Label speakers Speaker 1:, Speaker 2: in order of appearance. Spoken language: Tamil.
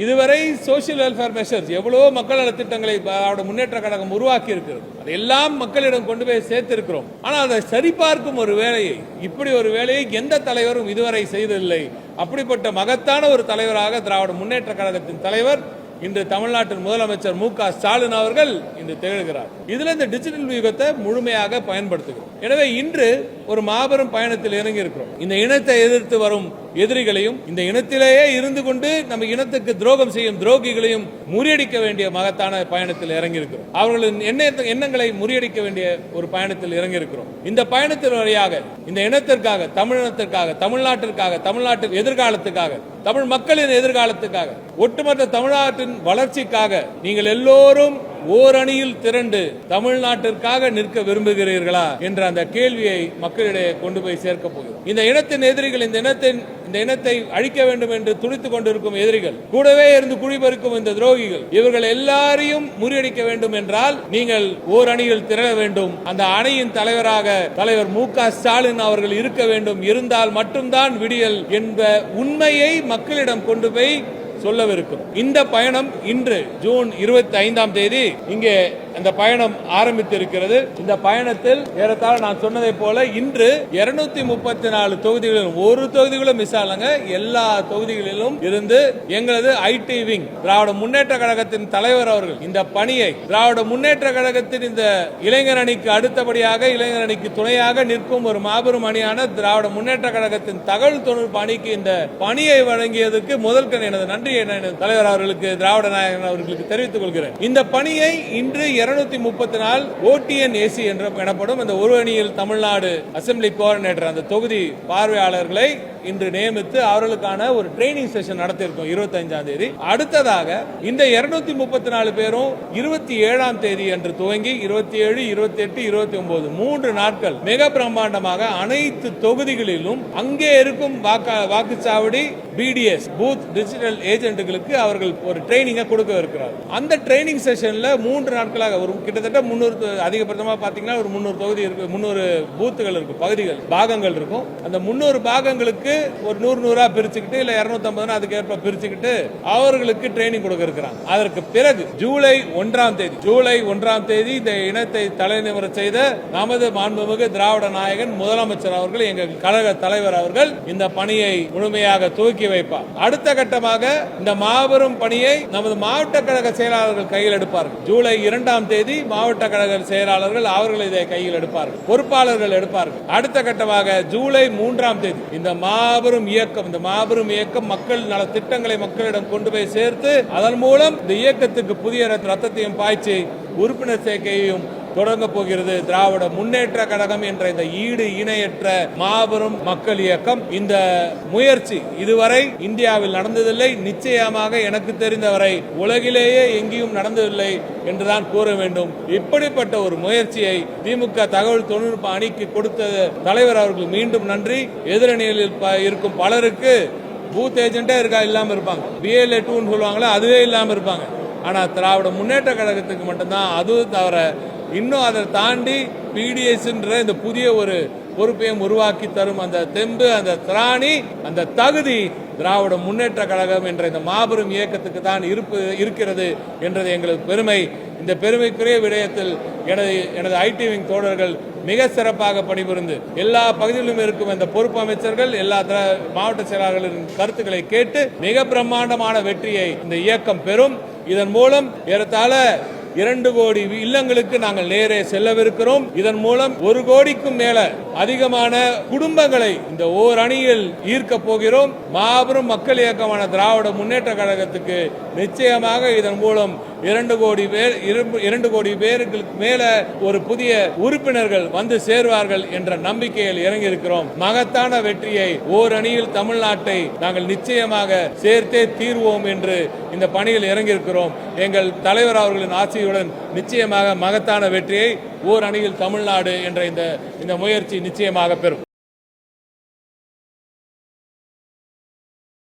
Speaker 1: இதுவரை சோசியல் வெல்ஃபேர் மெஷர்ஸ் எவ்வளோ மக்கள் நலத்திட்டங்களை திட்டங்களை முன்னேற்ற கழகம் உருவாக்கி இருக்கிறது அதெல்லாம் மக்களிடம் கொண்டு போய் சேர்த்திருக்கிறோம். ஆனால் அதை சரிபார்க்கும் ஒரு வேலையை இப்படி ஒரு வேலையை எந்த தலைவரும் இதுவரை செய்ததில்லை. அப்படிப்பட்ட மகத்தான ஒரு தலைவராக திராவிட முன்னேற்ற கழகத்தின் தலைவர் இன்று தமிழ்நாட்டின் முதலமைச்சர் மு க ஸ்டாலின் அவர்கள் இன்று திகழ்கிறார். இதுல இந்த டிஜிட்டல் யுகத்தை முழுமையாக பயன்படுத்துகிறோம். எனவே இன்று ஒரு மாபெரும் பயணத்தில் இறங்கி இருக்கிறோம் இந்த இனத்தை எதிர்த்து வரும் எதிரிகளையும் இந்த இனத்திலேயே இருந்து கொண்டு நம்ம இனத்துக்கு துரோகம் செய்யும் துரோகிகளையும் முறியடிக்க வேண்டிய மகத்தான பயணத்தில் இறங்கியிருக்கிறோம். அவர்களின் எண்ண எண்ணங்களை முறியடிக்க வேண்டிய ஒரு பயணத்தில் இறங்கியிருக்கிறோம். இந்த பயணத்தின் வழியாக இந்த இனத்திற்காக தமிழினத்திற்காக தமிழ்நாட்டிற்காக தமிழ்நாட்டின் எதிர்காலத்துக்காக தமிழ் மக்களின் எதிர்காலத்துக்காக ஒட்டுமொத்த தமிழ்நாட்டின் வளர்ச்சிக்காக நீங்கள் எல்லோரும் ஓரணியில் திரண்டு தமிழ்நாட்டிற்காக நிற்க விரும்புகிறீர்களா என்ற அந்த கேள்வியை மக்களிடையே கொண்டு போய் சேர்க்க போகிறோம். இந்த இனத்தின் எதிரிகள் இந்த இனத்தின் இந்த இனத்தை அழிக்க வேண்டும் என்று துடித்துக் கொண்டிருக்கும் எதிரிகள் கூடவே இருந்து குழிபறிக்கும் இந்த துரோகிகள் இவர்கள் எல்லாரையும் முறியடிக்க வேண்டும் என்றால் நீங்கள் ஓர் அணியில் திரள வேண்டும். அந்த அணையின் தலைவராக தலைவர் மு க ஸ்டாலின் அவர்கள் இருக்க வேண்டும். இருந்தால் மட்டும்தான் விடியல் என்ற உண்மையை மக்களிடம் கொண்டு போய் சொல்லவிருக்கும். இந்த பயணம் இன்று ஜூன் இருபத்தி ஐந்தாம் தேதி இங்கே அந்த பயணம் ஆரம்பித்திருக்கிறது. இந்த பயணத்தில் ஏறத்தாழ நான் சொன்னதை போல இன்று இருநூத்தி முப்பத்தி நாலு தொகுதிகளிலும் ஒரு தொகுதிகளும் மிஸ் ஆகலங்க. எல்லா தொகுதிகளிலும் இருந்து எங்களது ஐடி விங் திராவிட முன்னேற்ற கழகத்தின் தலைவர் அவர்கள் இந்த பணியை திராவிட முன்னேற்ற கழகத்தின் இந்த இளைஞர் அணிக்கு அடுத்தபடியாக இளைஞர் அணிக்கு துணையாக நிற்கும் ஒரு மாபெரும் அணியான திராவிட முன்னேற்ற கழகத்தின் தகவல் தொழில்நுட்ப அணிக்கு இந்த பணியை வழங்கியதுக்கு முதல்கண் எனது நன்றி தலைவர் அவர்களுக்கு திராவிட நாயகன் அவர்களுக்கு தெரிவித்துக் கொள்கிறேன். இந்த பணியை இன்று இருநூத்தி முப்பத்தி நாலு ஓடிஎன் ஏசி என்ற எனப்படும் இந்த ஒரு அணியில் தமிழ்நாடு அசெம்பிளி கோஆர்டினேட்டர் அந்த தொகுதி பார்வையாளர்களை இன்று நியமித்து அவர்களுக்கான ஒரு ட்ரைனிங் செஷன் நடத்தியிருக்கோம் இருபத்தி அஞ்சாம் தேதி. அடுத்ததாக இந்த இருநூத்தி முப்பத்தி நாலு பேரும் இருபத்தி ஏழாம் தேதி என்று துவங்கி இருபத்தி ஏழு இருபத்தி எட்டு இருபத்தி ஒன்பது மூன்று நாட்கள் மிக பிரம்மாண்டமாக அனைத்து தொகுதிகளிலும் அங்கே இருக்கும் வாக்கா வாக்குச்சாவடி பிடிஎஸ் பூத் டிஜிட்டல் ஏஜென்ட்டுகளுக்கு அவர்கள் ஒரு ட்ரைனிங்கை கொடுக்க இருக்கிறார் அந்த ட்ரைனிங் செஷன்ல மூன்று நாட்களாக ஒரு கிட்டத்தட்ட முன்னூறு அதிகபட்சமாக பார்த்தீங்கன்னா ஒரு முந்நூறு தொகுதி இருக்கு முந்நூறு பூத்துகள் இருக்கும் பகுதிகள் பாகங்கள் இருக்கும். அந்த முந்நூறு பாகங்களுக்கு ஒரு நூறு நூறா பிரிச்சுக்கிட்டு இல்லை இரநூத்தம்பதுனா அதுக்கேற்ப பிரிச்சுக்கிட்டு அவர்களுக்கு ட்ரைனிங் கொடுக்க இருக்கிறாங்க. அதற்கு பிறகு ஜூலை ஒன்றாம் தேதி ஜூலை ஒன்றாம் தேதி இந்த இனத்தை தலைநிமிர செய்த நமது மாண்புமிகு திராவிட நாயகன் முதலமைச்சர் அவர்கள் எங்கள் கழக தலைவர் அவர்கள் இந்த பணியை முழுமையாக துவக்கி வைப்பார். அடுத்த கட்டமாக இந்த மாபெரும் பணியை நமது மாவட்ட கழக செயலாளர்கள் கையில் எடுப்பார்கள். ஜூலை இரண்டாம் தேதி மாவட்ட கழக செயலாளர்கள் அவர்கள் இதை கையில் எடுப்பார்கள். பொறுப்பாளர்கள் எடுப்பார்கள். அடுத்த கட்டமாக ஜூலை மூன்றாம் தேதி இந்த மாபெரும் இயக்கம் இந்த மாபெரும் இயக்கம் மக்கள் நல திட்டங்களை மக்களிடம் கொண்டு போய் சேர்த்து அதன் மூலம் இந்த இயக்கத்துக்கு புதிய ரத்தத்தையும் பாய்ச்சி உறுப்பினர் சேர்க்கையையும் தொடங்க போகிறது திராவிட முன்னேற்ற கழகம் என்ற இந்த ஈடு இணையற்ற மாபெரும் மக்கள் இயக்கம். இந்த முயற்சி இதுவரை இந்தியாவில் நடந்ததில்லை. நிச்சயமாக எனக்கு தெரிந்தவரை உலகிலேயே எங்கேயும் நடந்ததில்லை என்றுதான் கூற வேண்டும். இப்படிப்பட்ட ஒரு முயற்சியை திமுக தகவல் தொழில்நுட்ப அணிக்கு கொடுத்த தலைவர் அவர்கள் மீண்டும் நன்றி. எதிரணியில் இருக்கும் பலருக்கு பூத் ஏஜென்ட்டே இருக்கா இல்லாம இருப்பாங்க. பிஎல்ஏ டூன்னு சொல்லுவாங்களா அதுவே இல்லாம இருப்பாங்க. ஆனா திராவிட முன்னேற்ற கழகத்துக்கு மட்டும்தான் அதுவும் தவிர இன்னும் அதை தாண்டி பிடிஎஸ்ன்ற இந்த புதிய ஒரு பொறுப்பையும் உருவாக்கி தரும் அந்த தெம்பு அந்த திராணி அந்த தகுதி திராவிட முன்னேற்ற கழகம் என்ற இந்த மாபெரும் இயக்கத்துக்கு தான் இருப்பு இருக்கிறது என்றது எங்களுக்கு பெருமை. இந்த பெருமைக்குரிய விடயத்தில் எனது எனது ஐடி விங் தோழர்கள் மிக சிறப்பாக பணிபுரிந்து எல்லா பகுதிகளிலும் இருக்கும் இந்த பொறுப்பு அமைச்சர்கள் எல்லா மாவட்ட செயலாளர்களின் கருத்துக்களை கேட்டு மிக பிரம்மாண்டமான வெற்றியை இந்த இயக்கம் பெறும். இதன் மூலம் ஏறத்தாழ இரண்டு கோடி இல்லங்களுக்கு நாங்கள் நேரே செல்லவிருக்கிறோம். இதன் மூலம் ஒரு கோடிக்கும் மேல அதிகமான குடும்பங்களை இந்த ஓர் அணியில் ஈர்க்க போகிறோம். மாபெரும் மக்கள் இயக்கமான திராவிட முன்னேற்ற கழகத்துக்கு நிச்சயமாக இதன் மூலம் இரண்டு கோடி பேர் இரண்டு கோடி பேருக்கு மேல ஒரு புதிய உறுப்பினர்கள் வந்து சேர்வார்கள் என்ற நம்பிக்கையில் இறங்கி இருக்கிறோம் மகத்தான வெற்றியை ஓர் அணியில் தமிழ்நாட்டை நாங்கள் நிச்சயமாக சேர்த்தே தீர்வோம் என்று இந்த பணியில் இறங்கியிருக்கிறோம். எங்கள் தலைவர் அவர்களின் ஆட்சியுடன் நிச்சயமாக மகத்தான வெற்றியை ஓர் அணியில் தமிழ்நாடு என்ற இந்த இந்த முயற்சி நிச்சயமாக பெறும்.